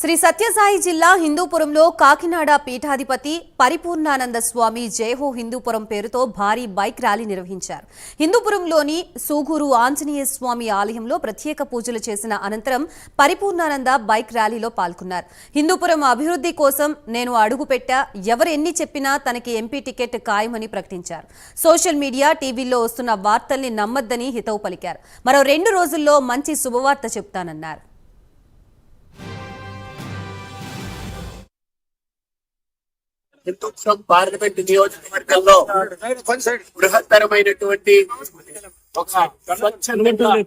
శ్రీ సత్యసాయి జిల్లా హిందూపురంలో కాకినాడ పీఠాధిపతి పరిపూర్ణానంద స్వామి జయహో హిందూపురం పేరుతో భారీ బైక్ ర్యాలీ నిర్వహించారు. హిందూపురంలోని సూగూరు ఆంజనేయ స్వామి ఆలయంలో ప్రత్యేక పూజలు చేసిన అనంతరం పరిపూర్ణానంద బైక్ ర్యాలీలో పాల్గొన్నారు. హిందూపురం అభివృద్ధి కోసం నేను అడుగుపెట్టా ఎవరు ఎన్ని చెప్పినా తనకి ఎంపీ టికెట్ ఖాయమని ప్రకటించారు. సోషల్ మీడియా టీవీల్లో వస్తున్న వార్తల్ని నమ్మద్దని హితవు పలికారు. మరో రెండు రోజుల్లో మంచి శుభవార్త చెప్తానన్నారు. హిందూపురం పార్లమెంట్ నియోజకవర్గంలో బృహత్తరమైనటువంటి ఒక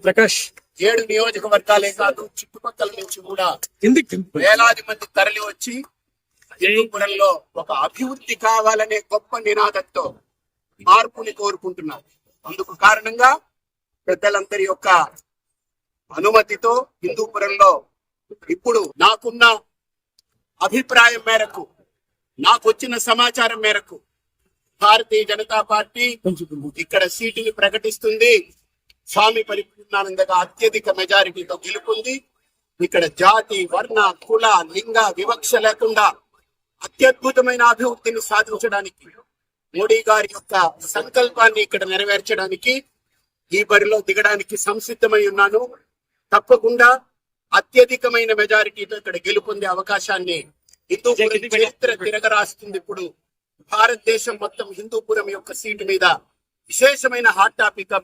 ప్రకాష్. ఏడు నియోజకవర్గాలే కాదు చుట్టుపక్కల నుంచి కూడా వేలాది మంది తరలి వచ్చి హిందూపురంలో ఒక అభివృద్ధి కావాలనే గొప్ప నినాదంతో మార్పుని కోరుకుంటున్నారు. అందుకు కారణంగా పెద్దలందరి యొక్క అనుమతితో హిందూపురంలో ఇప్పుడు నాకున్న అభిప్రాయం మేరకు నాకు వచ్చిన సమాచారం మేరకు భారతీయ జనతా పార్టీ ఇక్కడ సీటుని ప్రకటిస్తుంది. స్వామి పరిపూర్ణానందగా అత్యధిక మెజారిటీతో గెలుపొంది. ఇక్కడ జాతి వర్ణ కుల లింగ వివక్ష లేకుండా అత్యద్భుతమైన అభివృద్ధిని సాధించడానికి మోడీ గారి యొక్క సంకల్పాన్ని ఇక్కడ నెరవేర్చడానికి ఈ బరిలో దిగడానికి సంసిద్ధమై ఉన్నాను. తప్పకుండా అత్యధికమైన మెజారిటీతో ఇక్కడ గెలుపొందే అవకాశాన్ని హిందూపురం చరిత్ర తిరగరాస్తుంది ఇప్పుడు. భారతదేశం మొత్తం హిందూపురం యొక్క సీటు మీద విశేషమైన హాట్ టాపిక్గా